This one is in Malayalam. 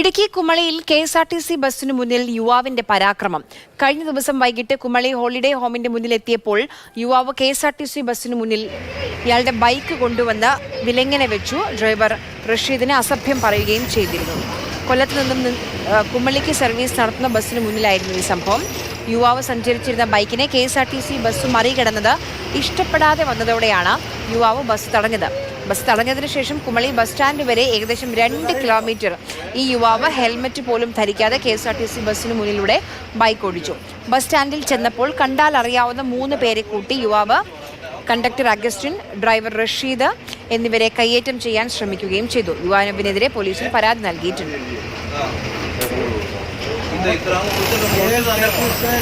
Idukki കുമളിയിൽ K S R T C ബസ്സിനു മുന്നിൽ യുവാവിന്റെ പരാക്രമം. കഴിഞ്ഞ ദിവസം വൈകിട്ട് കുമളി ഹോളിഡേ ഹോമിന്റെ മുന്നിൽ എത്തിയപ്പോൾ യുവാവ് K S R T C ബസ്സിനു മുന്നിൽ ഇയാളുടെ ബൈക്ക് കൊണ്ടുവന്ന് വിലങ്ങനെ വെച്ചു. ഡ്രൈവർ റഷീദിനെ അസഭ്യം പറയുകയും ചെയ്തിരുന്നു. കൊല്ലത്ത് നിന്നും കുമളിക്ക് സർവീസ് നടത്തുന്ന ബസ്സിന് മുന്നിലായിരുന്നു ഈ സംഭവം. യുവാവ് സഞ്ചരിച്ചിരുന്ന ബൈക്കിനെ K S R T C bus മറികടന്നത് ഇഷ്ടപ്പെടാതെ വന്നതോടെയാണ് യുവാവ് ബസ് തടഞ്ഞത്. ബസ് തടഞ്ഞതിനു ശേഷം കുമളി ബസ് സ്റ്റാൻഡ് വരെ ഏകദേശം രണ്ട് കിലോമീറ്റർ ഈ യുവാവ് ഹെൽമറ്റ് പോലും ധരിക്കാതെ K S R T C ബസ്സിന് മുന്നിലൂടെ ബൈക്ക് ഓടിച്ചു. ബസ് സ്റ്റാൻഡിൽ ചെന്നപ്പോൾ കണ്ടാൽ അറിയാവുന്ന മൂന്ന് പേരെ കൂട്ടി യുവാവ് കണ്ടക്ടർ അഗസ്റ്റിൻ ഡ്രൈവർ റഷീദ് എന്നിവരെ കയ്യേറ്റം ചെയ്യാൻ ശ്രമിക്കുകയും ചെയ്തു. യുവാവിനെതിരെ പോലീസിൽ പരാതി നൽകിയിട്ടുണ്ട്. ಅಂತ ಇದ್ರೆ